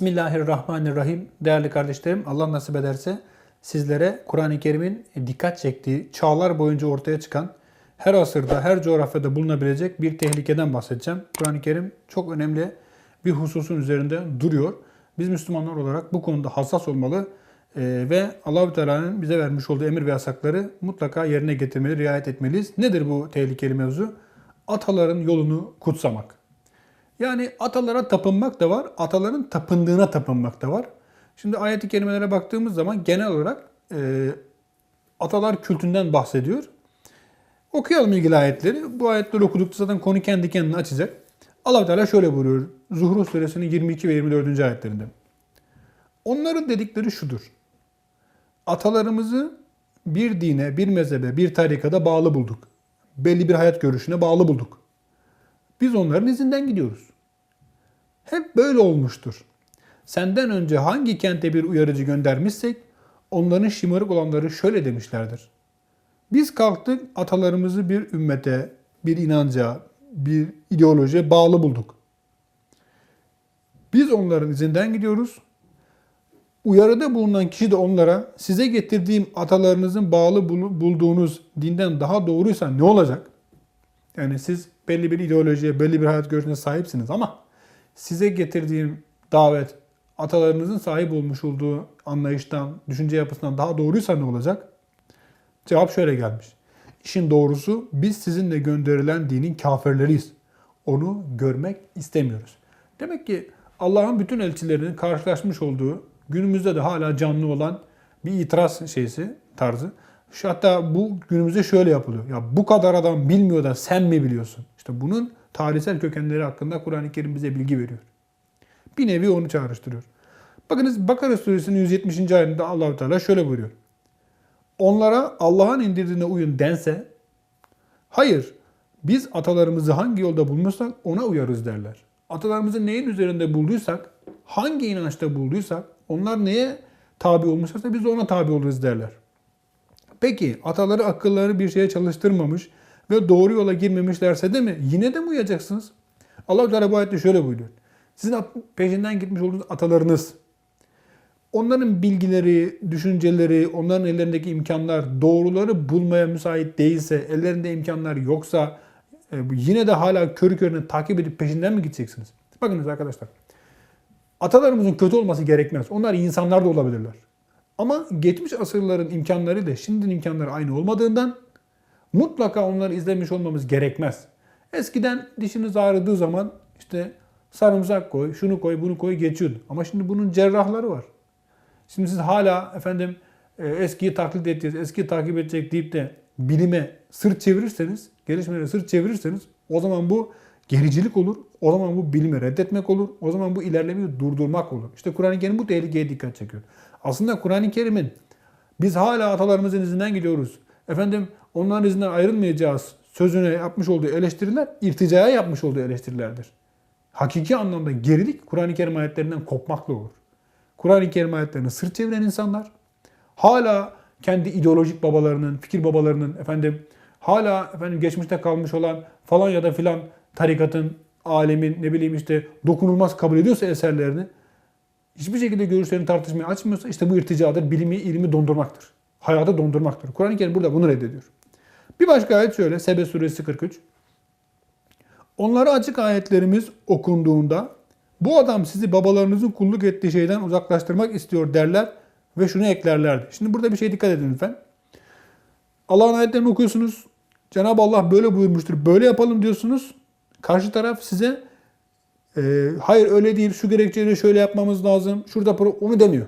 Bismillahirrahmanirrahim. Değerli kardeşlerim, Allah nasip ederse sizlere Kur'an-ı Kerim'in dikkat çektiği, çağlar boyunca ortaya çıkan, her asırda, her coğrafyada bulunabilecek bir tehlikeden bahsedeceğim. Kur'an-ı Kerim çok önemli bir hususun üzerinde duruyor. Biz Müslümanlar olarak bu konuda hassas olmalı e, ve Allahü Teala'nın bize vermiş olduğu emir ve yasakları mutlaka yerine getirmeli, riayet etmeliyiz. Nedir bu tehlikeli mevzu? Ataların yolunu kutsamak. Yani atalara tapınmak da var, ataların tapındığına tapınmak da var. Şimdi ayet-i kerimelere baktığımız zaman genel olarak e, atalar kültünden bahsediyor. Okuyalım ilgili ayetleri. Bu ayetleri okudukça zaten konu kendi kendine açacak. allah Teala şöyle buyuruyor. Zuhruf suresinin 22 ve 24. ayetlerinde. Onların dedikleri şudur. Atalarımızı bir dine, bir mezhebe, bir tarikada bağlı bulduk. Belli bir hayat görüşüne bağlı bulduk. Biz onların izinden gidiyoruz. Hep böyle olmuştur. Senden önce hangi kente bir uyarıcı göndermişsek onların şımarık olanları şöyle demişlerdir. Biz kalktık atalarımızı bir ümmete, bir inanca, bir ideolojiye bağlı bulduk. Biz onların izinden gidiyoruz. Uyarıda bulunan kişi de onlara size getirdiğim atalarınızın bağlı bulduğunuz dinden daha doğruysa ne olacak? Yani siz belli bir ideolojiye, belli bir hayat görüşüne sahipsiniz ama size getirdiğim davet atalarınızın sahip olmuş olduğu anlayıştan, düşünce yapısından daha doğruysa ne olacak? Cevap şöyle gelmiş. İşin doğrusu biz sizinle gönderilen dinin kafirleriyiz. Onu görmek istemiyoruz. Demek ki Allah'ın bütün elçilerinin karşılaşmış olduğu, günümüzde de hala canlı olan bir itiraz şeysi, tarzı. Şu hatta bu günümüzde şöyle yapılıyor. Ya bu kadar adam bilmiyor da sen mi biliyorsun? İşte bunun tarihsel kökenleri hakkında Kur'an-ı Kerim bize bilgi veriyor. Bir nevi onu çağrıştırıyor. Bakınız Bakara suresinin 170. ayetinde Allahu Teala şöyle buyuruyor. Onlara Allah'ın indirdiğine uyun dense, hayır biz atalarımızı hangi yolda bulmuşsak ona uyarız derler. Atalarımızı neyin üzerinde bulduysak, hangi inançta bulduysak, onlar neye tabi olmuşlarsa biz ona tabi oluruz derler. Peki ataları akılları bir şeye çalıştırmamış ve doğru yola girmemişlerse de mi yine de mi uyacaksınız? Allah Teala bu ayette şöyle buyuruyor. Sizin peşinden gitmiş olduğunuz atalarınız onların bilgileri, düşünceleri, onların ellerindeki imkanlar doğruları bulmaya müsait değilse, ellerinde imkanlar yoksa e, yine de hala körü körüne takip edip peşinden mi gideceksiniz? Bakınız arkadaşlar. Atalarımızın kötü olması gerekmez. Onlar insanlar da olabilirler. Ama geçmiş asırların imkanları da şimdinin imkanları aynı olmadığından mutlaka onları izlemiş olmamız gerekmez. Eskiden dişiniz ağrıdığı zaman işte sarımsak koy, şunu koy, bunu koy geçiyordu. Ama şimdi bunun cerrahları var. Şimdi siz hala efendim e, eskiyi taklit edeceğiz, eskiyi takip edecek deyip de bilime sırt çevirirseniz, gelişmelere sırt çevirirseniz o zaman bu gericilik olur. O zaman bu bilimi reddetmek olur. O zaman bu ilerlemeyi durdurmak olur. İşte Kur'an-ı Kerim bu tehlikeye dikkat çekiyor. Aslında Kur'an-ı Kerim'in biz hala atalarımızın izinden gidiyoruz. Efendim onların izinden ayrılmayacağız sözüne yapmış olduğu eleştiriler irticaya yapmış olduğu eleştirilerdir. Hakiki anlamda gerilik Kur'an-ı Kerim ayetlerinden kopmakla olur. Kur'an-ı Kerim ayetlerine sırt çeviren insanlar hala kendi ideolojik babalarının, fikir babalarının efendim hala efendim geçmişte kalmış olan falan ya da filan tarikatın, alemin ne bileyim işte dokunulmaz kabul ediyorsa eserlerini hiçbir şekilde görüşlerini tartışmaya açmıyorsa işte bu irticadır. Bilimi, ilmi dondurmaktır. Hayatı dondurmaktır. Kur'an-ı Kerim burada bunu reddediyor. Bir başka ayet şöyle. Sebe suresi 43. Onlara açık ayetlerimiz okunduğunda bu adam sizi babalarınızın kulluk ettiği şeyden uzaklaştırmak istiyor derler ve şunu eklerlerdi. Şimdi burada bir şey dikkat edin lütfen. Allah'ın ayetlerini okuyorsunuz. Cenab-ı Allah böyle buyurmuştur. Böyle yapalım diyorsunuz. Karşı taraf size e, hayır öyle değil şu gerekçeyle şöyle yapmamız lazım. Şurada onu demiyor.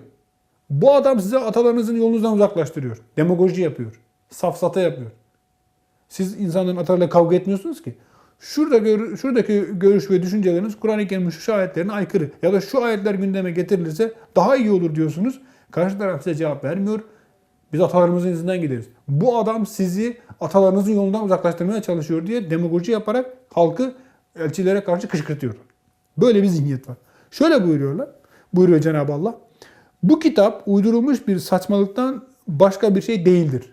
Bu adam size atalarınızın yolunuzdan uzaklaştırıyor. Demagoji yapıyor. Safsata yapıyor. Siz insanların atalarıyla kavga etmiyorsunuz ki. Şurada gör, şuradaki görüş ve düşünceleriniz Kur'an-ı Kerim'in şu ayetlerine aykırı. Ya da şu ayetler gündeme getirilirse daha iyi olur diyorsunuz. Karşı taraf size cevap vermiyor. Biz atalarımızın izinden gideriz. Bu adam sizi atalarınızın yolundan uzaklaştırmaya çalışıyor diye demagoji yaparak halkı elçilere karşı kışkırtıyor. Böyle bir zihniyet var. Şöyle buyuruyorlar. Buyuruyor Cenab-ı Allah. Bu kitap uydurulmuş bir saçmalıktan başka bir şey değildir.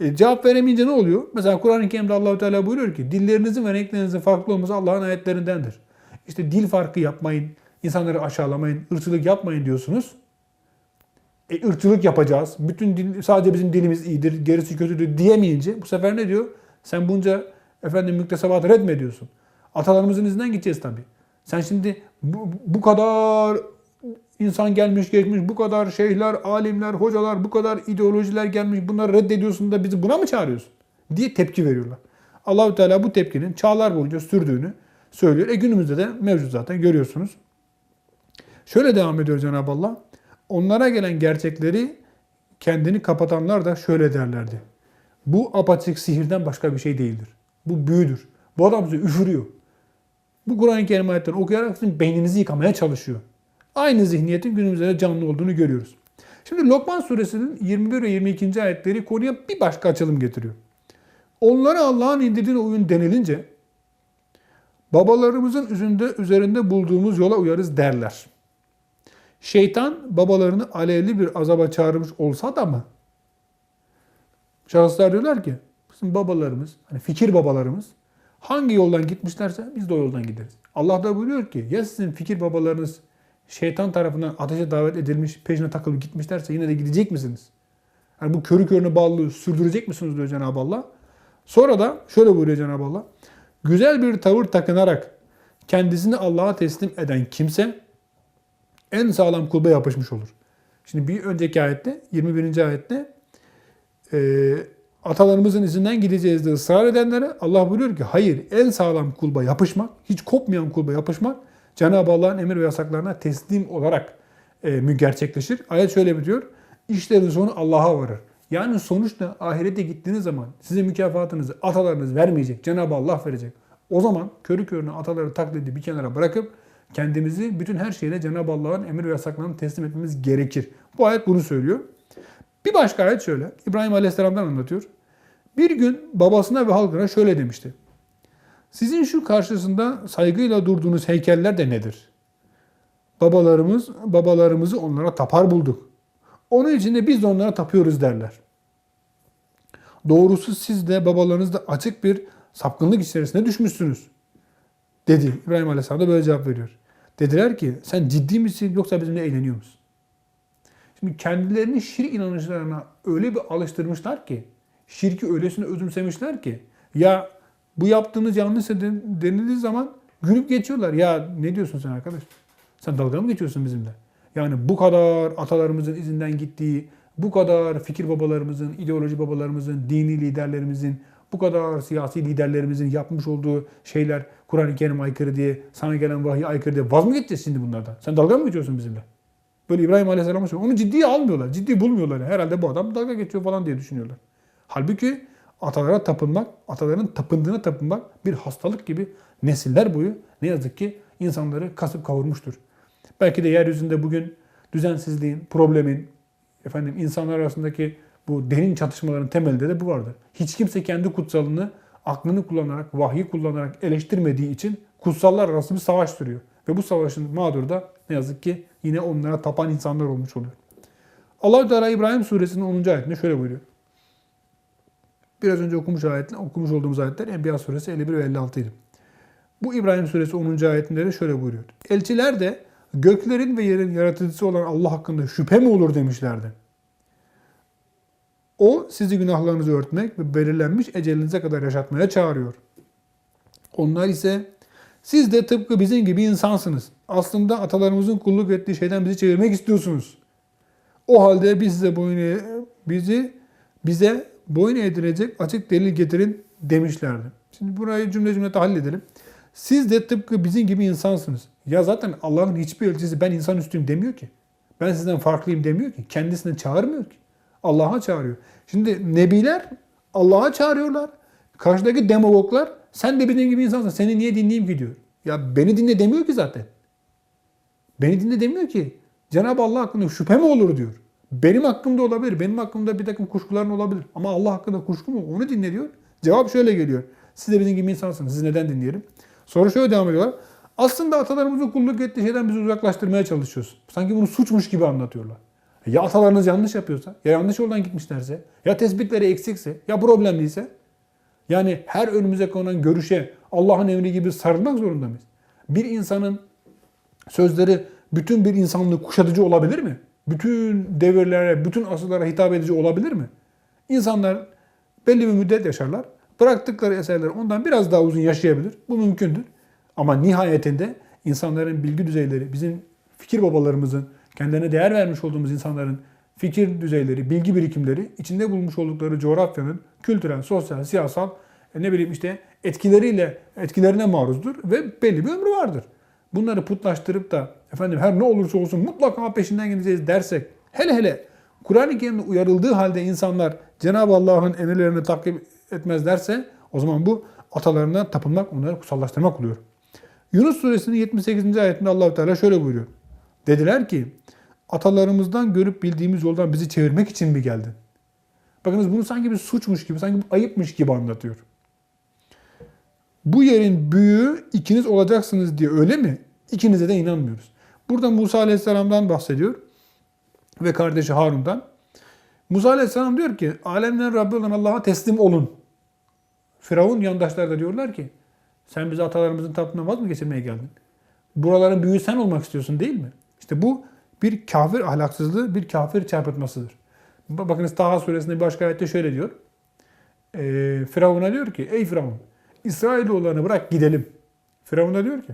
E, cevap veremeyince ne oluyor? Mesela Kur'an-ı Kerim'de Allahu Teala buyuruyor ki dillerinizin ve renklerinizin farklı olması Allah'ın ayetlerindendir. İşte dil farkı yapmayın, insanları aşağılamayın, ırkçılık yapmayın diyorsunuz. E, ırkçılık yapacağız. Bütün din, sadece bizim dilimiz iyidir, gerisi kötüdür diyemeyince bu sefer ne diyor? Sen bunca efendim müktesebatı red mi? Atalarımızın izinden gideceğiz tabii. Sen şimdi bu, bu kadar insan gelmiş geçmiş, bu kadar şeyhler, alimler, hocalar, bu kadar ideolojiler gelmiş bunları reddediyorsun da bizi buna mı çağırıyorsun? diye tepki veriyorlar. Allahü Teala bu tepkinin çağlar boyunca sürdüğünü söylüyor. E günümüzde de mevcut zaten görüyorsunuz. Şöyle devam ediyor Cenab-ı Allah. Onlara gelen gerçekleri kendini kapatanlar da şöyle derlerdi. Bu apaçık sihirden başka bir şey değildir. Bu büyüdür. Bu adam bizi üfürüyor. Bu Kur'an-ı Kerim ayetlerini okuyarak sizin beyninizi yıkamaya çalışıyor. Aynı zihniyetin günümüzde de canlı olduğunu görüyoruz. Şimdi Lokman suresinin 21 ve 22. ayetleri konuya bir başka açılım getiriyor. Onlara Allah'ın indirdiğine uyun denilince babalarımızın üzerinde, üzerinde bulduğumuz yola uyarız derler. Şeytan babalarını alevli bir azaba çağırmış olsa da mı? Şahıslar diyorlar ki bizim babalarımız, hani fikir babalarımız hangi yoldan gitmişlerse biz de o yoldan gideriz. Allah da buyuruyor ki ya sizin fikir babalarınız şeytan tarafından ateşe davet edilmiş, peşine takılıp gitmişlerse yine de gidecek misiniz? Yani bu körü körüne bağlılığı sürdürecek misiniz diyor Cenab-ı Allah. Sonra da şöyle buyuruyor Cenab-ı Allah. Güzel bir tavır takınarak kendisini Allah'a teslim eden kimse en sağlam kulba yapışmış olur. Şimdi bir önceki ayette 21. ayette e, atalarımızın izinden gideceğiz diye ısrar edenlere Allah buyuruyor ki hayır en sağlam kulba yapışmak, hiç kopmayan kulba yapışmak Cenab-ı Allah'ın emir ve yasaklarına teslim olarak e, gerçekleşir. Ayet şöyle bitiyor. İşlerin sonu Allah'a varır. Yani sonuçta ahirete gittiğiniz zaman size mükafatınızı atalarınız vermeyecek. Cenab-ı Allah verecek. O zaman körü körüne ataları taklidi bir kenara bırakıp kendimizi bütün her şeyle Cenab-ı Allah'ın emir ve yasaklarına teslim etmemiz gerekir. Bu ayet bunu söylüyor. Bir başka ayet şöyle. İbrahim Aleyhisselam'dan anlatıyor. Bir gün babasına ve halkına şöyle demişti. Sizin şu karşısında saygıyla durduğunuz heykeller de nedir? Babalarımız, babalarımızı onlara tapar bulduk. Onun için de biz de onlara tapıyoruz derler. Doğrusu siz de babalarınız da açık bir sapkınlık içerisine düşmüşsünüz. Dedi. İbrahim Aleyhisselam da böyle cevap veriyor. Dediler ki sen ciddi misin yoksa bizimle eğleniyor musun? Şimdi kendilerini şirk inanışlarına öyle bir alıştırmışlar ki, şirki öylesine özümsemişler ki, ya bu yaptığınız yanlışsa denildiği zaman gülüp geçiyorlar. Ya ne diyorsun sen arkadaş? Sen dalga mı geçiyorsun bizimle? Yani bu kadar atalarımızın izinden gittiği, bu kadar fikir babalarımızın, ideoloji babalarımızın, dini liderlerimizin, bu kadar siyasi liderlerimizin yapmış olduğu şeyler Kur'an-ı Kerim aykırı diye, sana gelen vahiy aykırı diye vaz mı geçeceğiz şimdi bunlardan? Sen dalga mı geçiyorsun bizimle? Böyle İbrahim Aleyhisselam'a söylüyor. Onu ciddiye almıyorlar. Ciddi bulmuyorlar. Herhalde bu adam dalga geçiyor falan diye düşünüyorlar. Halbuki atalara tapınmak, ataların tapındığına tapınmak bir hastalık gibi nesiller boyu ne yazık ki insanları kasıp kavurmuştur. Belki de yeryüzünde bugün düzensizliğin, problemin, efendim insanlar arasındaki bu derin çatışmaların temelinde de bu vardır. Hiç kimse kendi kutsalını aklını kullanarak, vahyi kullanarak eleştirmediği için kutsallar arası bir savaş sürüyor. Ve bu savaşın mağduru da ne yazık ki yine onlara tapan insanlar olmuş oluyor. allah Teala İbrahim suresinin 10. ayetinde şöyle buyuruyor. Biraz önce okumuş ayetler, okumuş olduğumuz ayetler Enbiya suresi 51 ve 56 idi. Bu İbrahim suresi 10. ayetinde de şöyle buyuruyor. Elçiler de göklerin ve yerin yaratıcısı olan Allah hakkında şüphe mi olur demişlerdi. O sizi günahlarınızı örtmek ve belirlenmiş ecelinize kadar yaşatmaya çağırıyor. Onlar ise siz de tıpkı bizim gibi insansınız. Aslında atalarımızın kulluk ettiği şeyden bizi çevirmek istiyorsunuz. O halde biz size boyun bizi bize boyun eğdirecek açık delil getirin demişlerdi. Şimdi burayı cümle cümle tahlil edelim. Siz de tıpkı bizim gibi insansınız. Ya zaten Allah'ın hiçbir elçisi ben insan üstüyüm demiyor ki. Ben sizden farklıyım demiyor ki. Kendisine çağırmıyor ki. Allah'a çağırıyor. Şimdi nebiler Allah'a çağırıyorlar. Karşıdaki demagoglar sen de benim gibi insansın. Seni niye dinleyeyim ki diyor. Ya beni dinle demiyor ki zaten. Beni dinle demiyor ki. Cenab-ı Allah hakkında şüphe mi olur diyor. Benim hakkımda olabilir. Benim hakkımda bir takım kuşkuların olabilir. Ama Allah hakkında kuşku mu? Onu dinle diyor. Cevap şöyle geliyor. Siz de bizim gibi insansınız. Siz neden dinleyelim? Sonra şöyle devam ediyorlar. Aslında atalarımızın kulluk ettiği şeyden bizi uzaklaştırmaya çalışıyoruz. Sanki bunu suçmuş gibi anlatıyorlar. Ya atalarınız yanlış yapıyorsa, ya yanlış yoldan gitmişlerse, ya tespitleri eksikse, ya problemliyse, yani her önümüze konan görüşe Allah'ın emri gibi sarılmak zorunda mıyız? Bir insanın sözleri bütün bir insanlığı kuşatıcı olabilir mi? Bütün devirlere, bütün asırlara hitap edici olabilir mi? İnsanlar belli bir müddet yaşarlar. Bıraktıkları eserler ondan biraz daha uzun yaşayabilir. Bu mümkündür. Ama nihayetinde insanların bilgi düzeyleri, bizim fikir babalarımızın, kendilerine değer vermiş olduğumuz insanların fikir düzeyleri, bilgi birikimleri, içinde bulmuş oldukları coğrafyanın kültürel, sosyal, siyasal, e, ne bileyim işte etkileriyle etkilerine maruzdur ve belli bir ömrü vardır. Bunları putlaştırıp da efendim her ne olursa olsun mutlaka peşinden gideceğiz dersek hele hele Kur'an-ı Kerim'de uyarıldığı halde insanlar Cenab-ı Allah'ın emirlerini takip etmezlerse o zaman bu atalarına tapınmak, onları kutsallaştırmak oluyor. Yunus suresinin 78. ayetinde Allahu Teala şöyle buyuruyor. Dediler ki atalarımızdan görüp bildiğimiz yoldan bizi çevirmek için mi geldin? Bakınız bunu sanki bir suçmuş gibi, sanki bir ayıpmış gibi anlatıyor. Bu yerin büyüğü ikiniz olacaksınız diye öyle mi? İkinize de inanmıyoruz. Burada Musa Aleyhisselam'dan bahsediyor ve kardeşi Harun'dan. Musa Aleyhisselam diyor ki alemlerin Rabbi olan Allah'a teslim olun. Firavun yandaşları da diyorlar ki sen bizi atalarımızın tapından vaz mı geçirmeye geldin? Buraların büyüğü sen olmak istiyorsun değil mi? İşte bu bir kafir ahlaksızlığı, bir kafir çarpıtmasıdır. Bakınız Taha suresinde bir başka ayette şöyle diyor. E, Firavun'a diyor ki ey Firavun İsrailoğullarını bırak gidelim. Firavun da diyor ki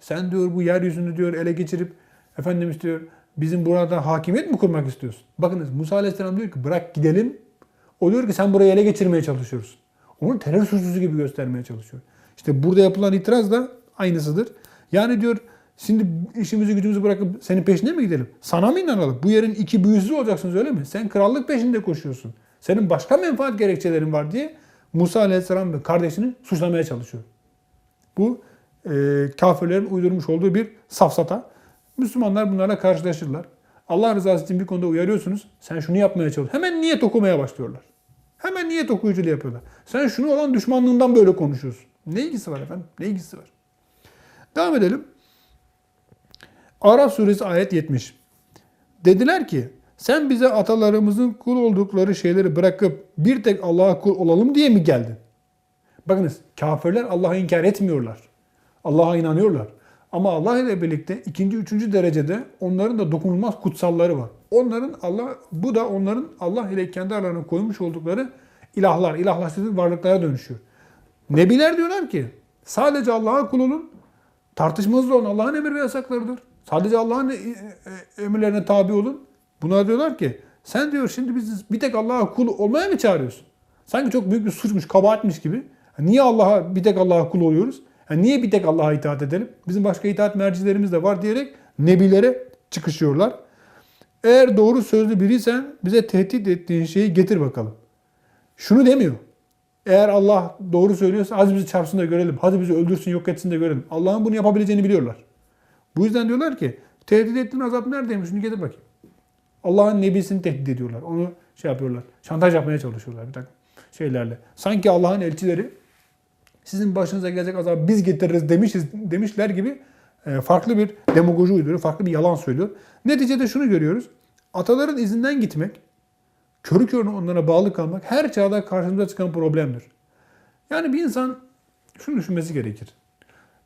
sen diyor bu yeryüzünü diyor ele geçirip Efendimiz diyor bizim burada hakimiyet mi kurmak istiyorsun? Bakınız Musa Aleyhisselam diyor ki bırak gidelim. O diyor ki sen burayı ele geçirmeye çalışıyorsun. Onu terör suçlusu gibi göstermeye çalışıyor. İşte burada yapılan itiraz da aynısıdır. Yani diyor şimdi işimizi gücümüzü bırakıp senin peşine mi gidelim? Sana mı inanalım? Bu yerin iki büyüsü olacaksınız öyle mi? Sen krallık peşinde koşuyorsun. Senin başka menfaat gerekçelerin var diye Musa Aleyhisselam ve kardeşini suçlamaya çalışıyor. Bu e, kafirlerin uydurmuş olduğu bir safsata. Müslümanlar bunlarla karşılaşırlar. Allah rızası için bir konuda uyarıyorsunuz. Sen şunu yapmaya çalış. Hemen niyet okumaya başlıyorlar. Hemen niyet okuyuculuğu yapıyorlar. Sen şunu olan düşmanlığından böyle konuşuyorsun. Ne ilgisi var efendim? Ne ilgisi var? Devam edelim. Araf suresi ayet 70. Dediler ki sen bize atalarımızın kul oldukları şeyleri bırakıp bir tek Allah'a kul olalım diye mi geldin? Bakınız kafirler Allah'ı inkar etmiyorlar. Allah'a inanıyorlar. Ama Allah ile birlikte ikinci, üçüncü derecede onların da dokunulmaz kutsalları var. Onların Allah, bu da onların Allah ile kendi aralarına koymuş oldukları ilahlar, ilahlaştırdığı varlıklara dönüşüyor. Nebiler diyorlar ki sadece Allah'a kul olun, tartışmasız olun Allah'ın emir ve yasaklarıdır. Sadece Allah'ın e, e, emirlerine tabi olun. Buna diyorlar ki sen diyor şimdi biz bir tek Allah'a kul olmaya mı çağırıyorsun? Sanki çok büyük bir suçmuş, kabahatmiş gibi. Niye Allah'a bir tek Allah'a kul oluyoruz? Yani niye bir tek Allah'a itaat edelim? Bizim başka itaat mercilerimiz de var diyerek nebilere çıkışıyorlar. Eğer doğru sözlü biriysen bize tehdit ettiğin şeyi getir bakalım. Şunu demiyor. Eğer Allah doğru söylüyorsa hadi bizi çarpsın da görelim. Hadi bizi öldürsün yok etsin de görelim. Allah'ın bunu yapabileceğini biliyorlar. Bu yüzden diyorlar ki tehdit ettiğin azap neredeymiş? Şunu getir bakayım. Allah'ın nebisini tehdit ediyorlar. Onu şey yapıyorlar. Şantaj yapmaya çalışıyorlar bir takım şeylerle. Sanki Allah'ın elçileri sizin başınıza gelecek azabı biz getiririz demişiz demişler gibi e, farklı bir demagoji uyduruyor, farklı bir yalan söylüyor. Neticede şunu görüyoruz. Ataların izinden gitmek, körü körüne onlara bağlı kalmak her çağda karşımıza çıkan problemdir. Yani bir insan şunu düşünmesi gerekir.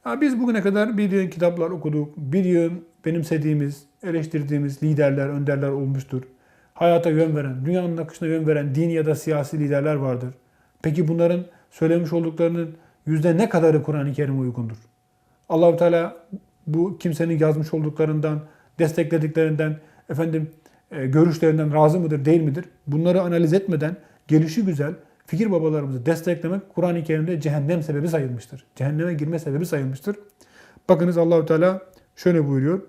Ya biz bugüne kadar bir yığın kitaplar okuduk, bir yığın benimsediğimiz, eleştirdiğimiz liderler, önderler olmuştur. Hayata yön veren, dünyanın akışına yön veren din ya da siyasi liderler vardır. Peki bunların söylemiş olduklarının yüzde ne kadarı Kur'an-ı Kerim'e uygundur? Allahu Teala bu kimsenin yazmış olduklarından, desteklediklerinden, efendim e, görüşlerinden razı mıdır, değil midir? Bunları analiz etmeden gelişi güzel fikir babalarımızı desteklemek Kur'an-ı Kerim'de cehennem sebebi sayılmıştır. Cehenneme girme sebebi sayılmıştır. Bakınız Allahu Teala şöyle buyuruyor.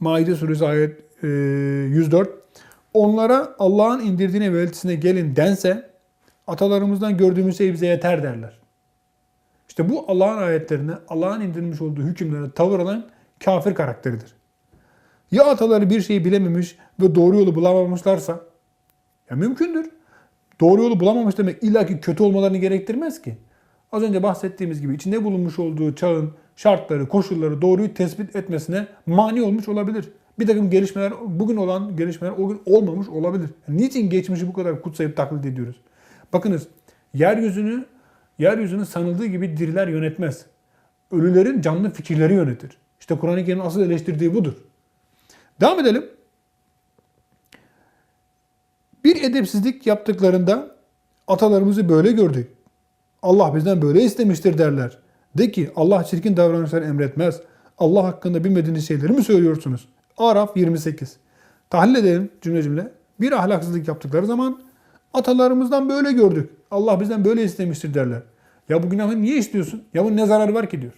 Maide suresi ayet 104. E, Onlara Allah'ın indirdiğine ve elçisine gelin dense atalarımızdan gördüğümüz şey bize yeter derler. İşte bu Allah'ın ayetlerine, Allah'ın indirmiş olduğu hükümlere tavır alan kafir karakteridir. Ya ataları bir şeyi bilememiş ve doğru yolu bulamamışlarsa, ya mümkündür. Doğru yolu bulamamış demek illaki kötü olmalarını gerektirmez ki. Az önce bahsettiğimiz gibi içinde bulunmuş olduğu çağın şartları, koşulları doğruyu tespit etmesine mani olmuş olabilir. Bir takım gelişmeler, bugün olan gelişmeler o gün olmamış olabilir. Niçin geçmişi bu kadar kutsayıp taklit ediyoruz? Bakınız, yeryüzünü, yeryüzünü sanıldığı gibi diriler yönetmez. Ölülerin canlı fikirleri yönetir. İşte Kur'an-ı Kerim'in asıl eleştirdiği budur. Devam edelim. Bir edepsizlik yaptıklarında atalarımızı böyle gördük. Allah bizden böyle istemiştir derler. De ki Allah çirkin davranışlar emretmez. Allah hakkında bilmediğiniz şeyleri mi söylüyorsunuz? Araf 28. Tahlil edelim cümle cümle. Bir ahlaksızlık yaptıkları zaman atalarımızdan böyle gördük. Allah bizden böyle istemiştir derler. Ya bu günahı niye istiyorsun? Ya bunun ne zararı var ki diyor.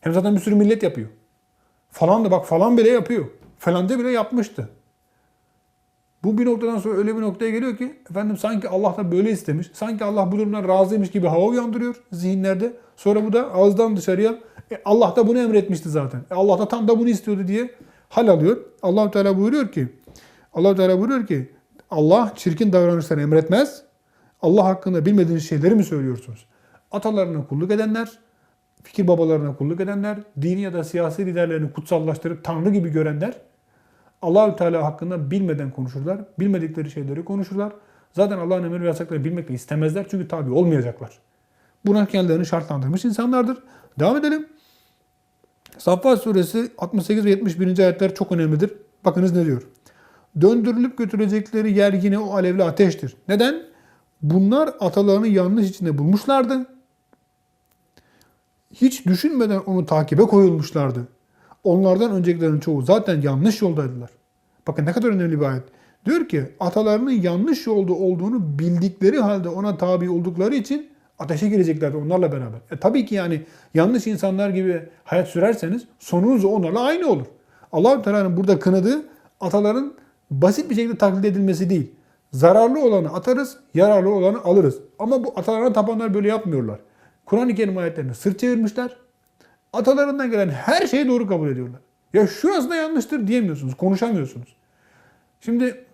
Hem zaten bir sürü millet yapıyor. Falan da bak falan bile yapıyor. Falanca bile yapmıştı. Bu bir noktadan sonra öyle bir noktaya geliyor ki efendim sanki Allah da böyle istemiş. Sanki Allah bu durumdan razıymış gibi hava uyandırıyor zihinlerde. Sonra bu da ağızdan dışarıya e, Allah da bunu emretmişti zaten. E, Allah da tam da bunu istiyordu diye hal alıyor. allah Teala buyuruyor ki allah Teala buyuruyor ki Allah çirkin davranışları emretmez. Allah hakkında bilmediğiniz şeyleri mi söylüyorsunuz? Atalarına kulluk edenler, fikir babalarına kulluk edenler, dini ya da siyasi liderlerini kutsallaştırıp tanrı gibi görenler Allahü Teala hakkında bilmeden konuşurlar. Bilmedikleri şeyleri konuşurlar. Zaten Allah'ın emir ve yasaklarını bilmek istemezler çünkü tabi olmayacaklar. Buna kendilerini şartlandırmış insanlardır. Devam edelim. Saffat suresi 68 ve 71. ayetler çok önemlidir. Bakınız ne diyor. Döndürülüp götürecekleri yer yine o alevli ateştir. Neden? Bunlar atalarını yanlış içinde bulmuşlardı. Hiç düşünmeden onu takibe koyulmuşlardı. Onlardan öncekilerin çoğu zaten yanlış yoldaydılar. Bakın ne kadar önemli bir ayet. Diyor ki atalarının yanlış yolda olduğunu bildikleri halde ona tabi oldukları için ateşe gireceklerdi onlarla beraber. E tabii ki yani yanlış insanlar gibi hayat sürerseniz sonunuz onlarla aynı olur. allah Teala'nın burada kınadığı ataların basit bir şekilde taklit edilmesi değil. Zararlı olanı atarız, yararlı olanı alırız. Ama bu atalarına tapanlar böyle yapmıyorlar. Kur'an-ı Kerim ayetlerini sırt çevirmişler. Atalarından gelen her şeyi doğru kabul ediyorlar. Ya şurası da yanlıştır diyemiyorsunuz, konuşamıyorsunuz. Şimdi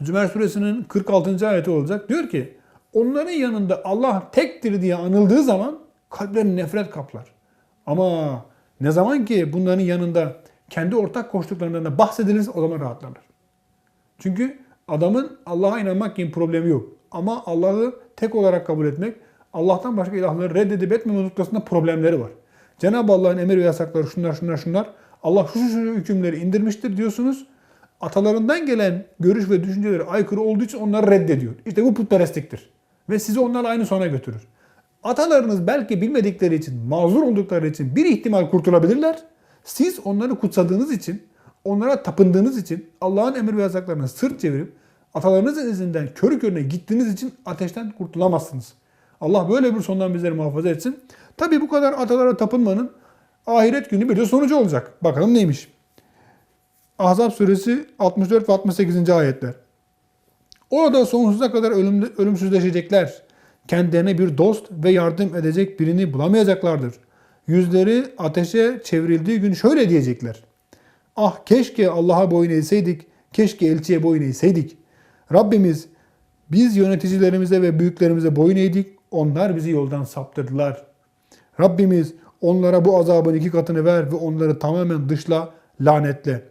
Zümer suresinin 46. ayeti olacak. Diyor ki onların yanında Allah tektir diye anıldığı zaman kalplerini nefret kaplar. Ama ne zaman ki bunların yanında kendi ortak koştuklarından bahsedilirse o zaman rahatlarlar. Çünkü adamın Allah'a inanmak gibi problemi yok. Ama Allah'ı tek olarak kabul etmek, Allah'tan başka ilahları reddedip etmeme noktasında problemleri var. Cenab-ı Allah'ın emir ve yasakları şunlar şunlar şunlar. Allah şu, şu hükümleri indirmiştir diyorsunuz. Atalarından gelen görüş ve düşünceleri aykırı olduğu için onları reddediyor. İşte bu putperestliktir. Ve sizi onlarla aynı sona götürür. Atalarınız belki bilmedikleri için, mazur oldukları için bir ihtimal kurtulabilirler. Siz onları kutsadığınız için, onlara tapındığınız için, Allah'ın emir ve yasaklarına sırt çevirip atalarınızın izinden körü körüne gittiğiniz için ateşten kurtulamazsınız. Allah böyle bir sondan bizleri muhafaza etsin. Tabi bu kadar atalara tapınmanın ahiret günü bir de sonucu olacak. Bakalım neymiş? Ahzab suresi 64 ve 68. ayetler. Orada sonsuza kadar ölüm, ölümsüzleşecekler. Kendilerine bir dost ve yardım edecek birini bulamayacaklardır. Yüzleri ateşe çevrildiği gün şöyle diyecekler. Ah keşke Allah'a boyun eğseydik, keşke elçiye boyun eğseydik. Rabbimiz biz yöneticilerimize ve büyüklerimize boyun eğdik, onlar bizi yoldan saptırdılar. Rabbimiz onlara bu azabın iki katını ver ve onları tamamen dışla, lanetle.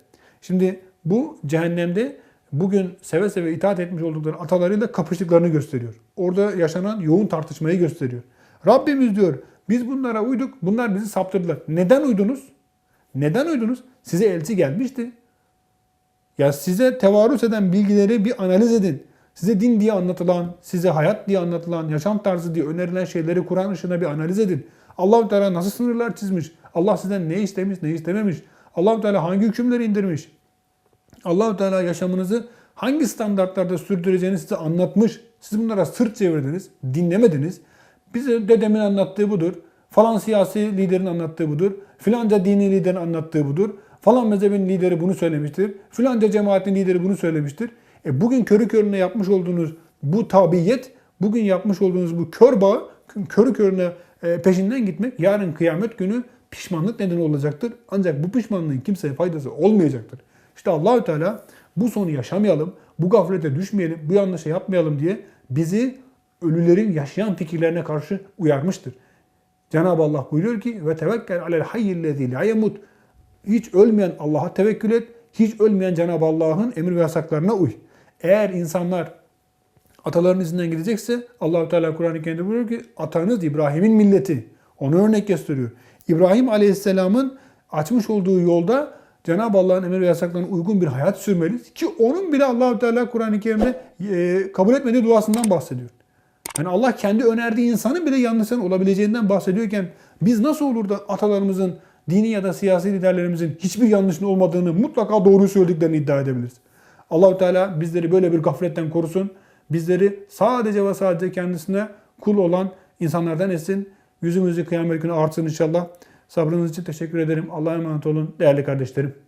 Şimdi bu cehennemde bugün seve seve itaat etmiş oldukları atalarıyla kapıştıklarını gösteriyor. Orada yaşanan yoğun tartışmayı gösteriyor. Rabbimiz diyor biz bunlara uyduk, bunlar bizi saptırdılar. Neden uydunuz? Neden uydunuz? Size elçi gelmişti. Ya size tevarüs eden bilgileri bir analiz edin. Size din diye anlatılan, size hayat diye anlatılan, yaşam tarzı diye önerilen şeyleri Kur'an ışığında bir analiz edin. Allahu Teala nasıl sınırlar çizmiş? Allah sizden ne istemiş, ne istememiş? Allahu Teala hangi hükümleri indirmiş? Allahu Teala yaşamınızı hangi standartlarda sürdüreceğini size anlatmış. Siz bunlara sırt çevirdiniz, dinlemediniz. Bize dedemin anlattığı budur. Falan siyasi liderin anlattığı budur. Filanca dini liderin anlattığı budur. Falan mezhebin lideri bunu söylemiştir. Filanca cemaatin lideri bunu söylemiştir. E bugün körü körüne yapmış olduğunuz bu tabiyet, bugün yapmış olduğunuz bu kör bağ, körü körüne e, peşinden gitmek yarın kıyamet günü pişmanlık nedeni olacaktır. Ancak bu pişmanlığın kimseye faydası olmayacaktır. İşte Allahü Teala bu sonu yaşamayalım, bu gaflete düşmeyelim, bu yanlışı yapmayalım diye bizi ölülerin yaşayan fikirlerine karşı uyarmıştır. Cenab-ı Allah buyuruyor ki ve tevekkel alel hayyillezî la yemut. Hiç ölmeyen Allah'a tevekkül et. Hiç ölmeyen Cenab-ı Allah'ın emir ve yasaklarına uy. Eğer insanlar ataların izinden gidecekse Allahu Teala Kur'an-ı Kerim'de buyuruyor ki atanız İbrahim'in milleti. Onu örnek gösteriyor. İbrahim Aleyhisselam'ın açmış olduğu yolda Cenab-ı Allah'ın emir ve yasaklarına uygun bir hayat sürmeliyiz. Ki onun bile Allahu Teala Kur'an-ı Kerim'de e, kabul etmediği duasından bahsediyor. Yani Allah kendi önerdiği insanın bile yanlışların olabileceğinden bahsediyorken biz nasıl olur da atalarımızın, dini ya da siyasi liderlerimizin hiçbir yanlışın olmadığını, mutlaka doğruyu söylediklerini iddia edebiliriz. Allahu Teala bizleri böyle bir gafletten korusun. Bizleri sadece ve sadece kendisine kul olan insanlardan etsin. Yüzümüzü kıyamet günü artsın inşallah. Sabrınız için teşekkür ederim. Allah'a emanet olun değerli kardeşlerim.